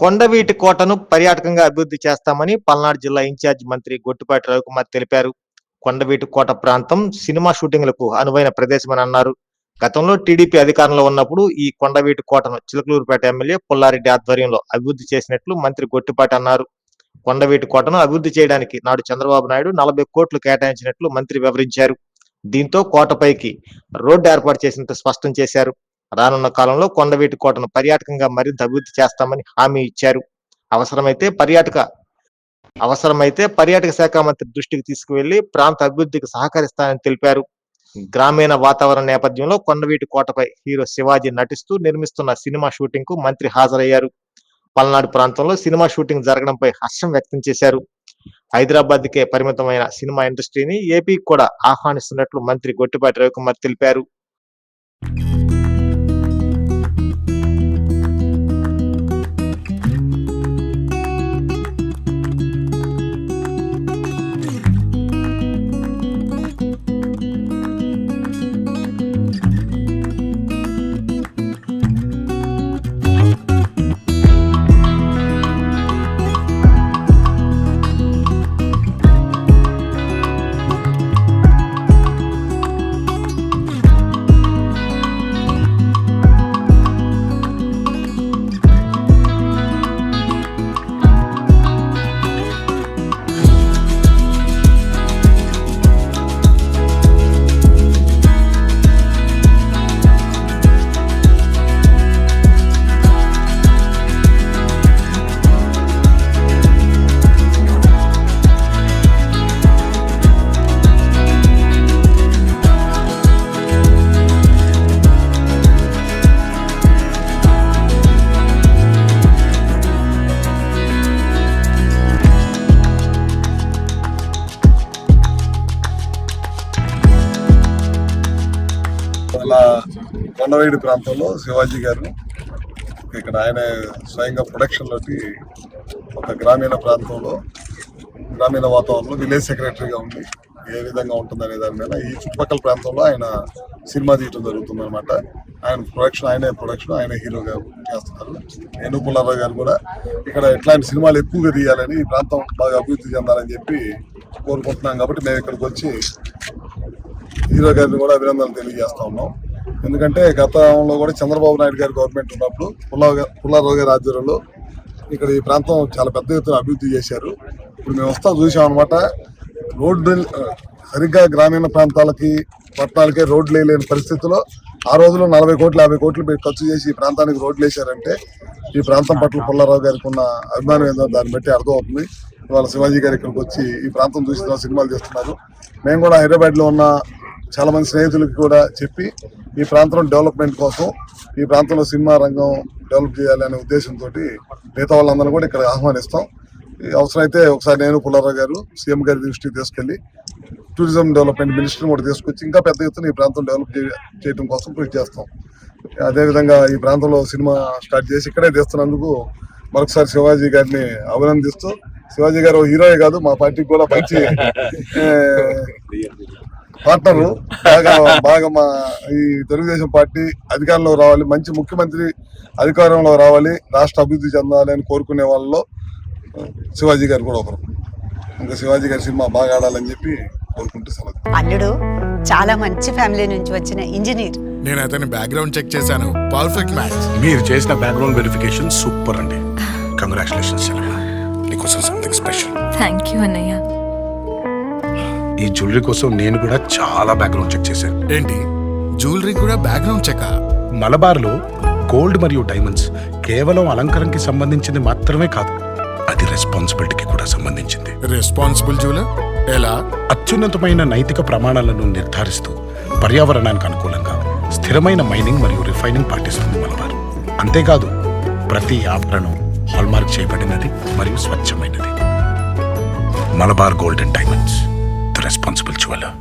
కొండవీటి కోటను పర్యాటకంగా అభివృద్ధి చేస్తామని పల్నాడు జిల్లా ఇన్ఛార్జ్ మంత్రి గొట్టిపాటి రవికుమార్ తెలిపారు. కొండవీటి కోట ప్రాంతం సినిమా షూటింగ్లకు అనువైన ప్రదేశమని అన్నారు. గతంలో టీడీపీ అధికారంలో ఉన్నప్పుడు ఈ కొండవీటి కోటను చిలకలూరుపేట ఎమ్మెల్యే పుల్లారెడ్డి ఆధ్వర్యంలో అభివృద్ధి చేసినట్లు మంత్రి గొట్టిపాటి అన్నారు. కొండవీటి కోటను అభివృద్ధి చేయడానికి నాడు చంద్రబాబు నాయుడు నలభై కోట్లు కేటాయించినట్లు మంత్రి వివరించారు. దీంతో కోటపైకి రోడ్డు ఏర్పాటు చేసినట్టు స్పష్టం చేశారు. రానున్న కాలంలో కొండవీటి కోటను పర్యాటకంగా మరింత అభివృద్ధి చేస్తామని హామీ ఇచ్చారు. అవసరమైతే పర్యాటక అవసరమైతే పర్యాటక శాఖ మంత్రి దృష్టికి తీసుకువెళ్ళి ప్రాంత అభివృద్ధికి సహకరిస్తానని తెలిపారు. గ్రామీణ వాతావరణ నేపథ్యంలో కొండవీటి కోటపై హీరో శివాజీ నటిస్తూ నిర్మిస్తున్న సినిమా షూటింగ్కు మంత్రి హాజరయ్యారు. పల్నాడు ప్రాంతంలో సినిమా షూటింగ్ జరగడంపై హర్షం వ్యక్తం చేశారు. హైదరాబాద్కే పరిమితమైన సినిమా ఇండస్ట్రీని ఏపీకి కూడా ఆహ్వానిస్తున్నట్లు మంత్రి గొట్టిపాటి రవికుమార్ తెలిపారు. కొండవేడి ప్రాంతంలో శివాజీ గారు ఇక్కడ ఆయన స్వయంగా ప్రొడక్షన్లోకి ఒక గ్రామీణ ప్రాంతంలో గ్రామీణ వాతావరణంలో విలేజ్ సెక్రటరీగా ఉండి ఏ విధంగా ఉంటుందనే దాని మీద ఈ చుట్టుపక్కల ప్రాంతంలో ఆయన సినిమా తీయటం జరుగుతుందనమాట ఆయన ప్రొడక్షన్ ఆయనే ప్రొడక్షన్ ఆయన హీరోగా చేస్తున్నారు. నేను పుల్లారావు గారు కూడా ఇక్కడ ఇట్లాంటి సినిమాలు ఎక్కువగా తీయాలని ఈ ప్రాంతం బాగా అభివృద్ధి చెందాలని చెప్పి కోరుకుంటున్నాం కాబట్టి మేము ఇక్కడికి వచ్చి హీరో గారిని కూడా అభినందనలు తెలియజేస్తా ఉన్నాం. ఎందుకంటే గతంలో కూడా చంద్రబాబు నాయుడు గారి గవర్నమెంట్ ఉన్నప్పుడు పుల్లారావు పుల్లారావు గారి ఆధ్వర్యంలో ఇక్కడ ఈ ప్రాంతం చాలా పెద్ద ఎత్తున అభివృద్ధి చేశారు. ఇప్పుడు మేము వస్తా చూసాం అనమాట రోడ్డు సరిగ్గా గ్రామీణ ప్రాంతాలకి పట్టణాలకి రోడ్లు వేయలేని పరిస్థితిలో ఆ రోజులో నలభై కోట్లు యాభై కోట్లు పెట్టి ఖర్చు చేసి ఈ ప్రాంతానికి రోడ్లు వేశారంటే ఈ ప్రాంతం పట్ల పుల్లారావు గారికి ఉన్న అభిమానం ఏందో దాన్ని బట్టి అర్థమవుతుంది. ఇవాళ శివాజీ గారు ఇక్కడికి వచ్చి ఈ ప్రాంతం చూసిన సినిమాలు చేస్తున్నారు. మేము కూడా హైదరాబాద్లో ఉన్న చాలా మంది స్నేహితులకి కూడా చెప్పి ఈ ప్రాంతం డెవలప్మెంట్ కోసం ఈ ప్రాంతంలో సినిమా రంగం డెవలప్ చేయాలనే ఉద్దేశంతో మిగతా వాళ్ళందరూ కూడా ఇక్కడ ఆహ్వానిస్తాం. ఈ అవసరమైతే ఒకసారి నేను పుల్లారావు గారు సీఎం గారి దృష్టికి తీసుకెళ్ళి టూరిజం డెవలప్మెంట్ మినిస్టర్ని కూడా తీసుకొచ్చి ఇంకా పెద్ద ఎత్తున ఈ ప్రాంతం డెవలప్ చేయడం కోసం కృషి చేస్తాం. అదేవిధంగా ఈ ప్రాంతంలో సినిమా స్టార్ట్ చేసి ఇక్కడే తీస్తున్నందుకు మరొకసారి శివాజీ గారిని అభినందిస్తూ శివాజీ గారు హీరోయే కాదు మా పార్టీకి కూడా మంచి పార్ట్నర్. బాగా బాగా మా ఈ తెలుగుదేశం పార్టీ అధికారంలో రావాలి మంచి ముఖ్యమంత్రి అధికారంలో రావాలి రాష్ట్ర అభివృద్ధి చెందాలి అని కోరుకునే వాళ్ళలో శివాజీ గారు కూడా ఒకరు. ఇంకా శివాజీ గారి సినిమా బాగా ఆడాలని చెప్పి కోరుకుంటూ సెలవు. అల్లుడు చాలా మంచి ఫ్యామిలీ నుంచి వచ్చిన ఇంజనీర్. నేను అతని బ్యాక్గ్రౌండ్ చెక్ చేశాను. పర్ఫెక్ట్ మ్యాచ్ మీరు చేసిన బ్యాక్గ్రౌండ్ వెరిఫికేషన్ సూపర్ అండి. కంగ్రాచులేషన్స్ నీకోసం సంథింగ్ స్పెషల్ థ్యాంక్ యూ అన్నయ్య. ఈ జ్యువెలరీ కోసం నేను కూడా చాలా బ్యాక్గ్రౌండ్ చెక్ చేశాను. ఏంటి? జ్యువెలరీ కూడా బ్యాక్గ్రౌండ్ చెక్ మలబార్లో గోల్డ్ మరియు డైమండ్స్ కేవలం అలంకరణకి సంబంధించింది మాత్రమే కాదు అది రెస్పాన్సిబిలిటీకి కూడా సంబంధించింది. రెస్పాన్సిబుల్ జ్యువెలర్ ఎలా? అత్యున్నతమైన నైతిక ప్రమాణాలను నిర్ధారిస్తూ పర్యావరణానికి అనుకూలంగా స్థిరమైన మైనింగ్ మరియు రిఫైనింగ్ పాటిస్తుంది మలబార్. అంతేకాదు ప్రతి ఆభరణం హాల్మార్క్ చేయబడినది మరియు స్వచ్ఛమైనది. Malabar golden diamonds the responsible jeweller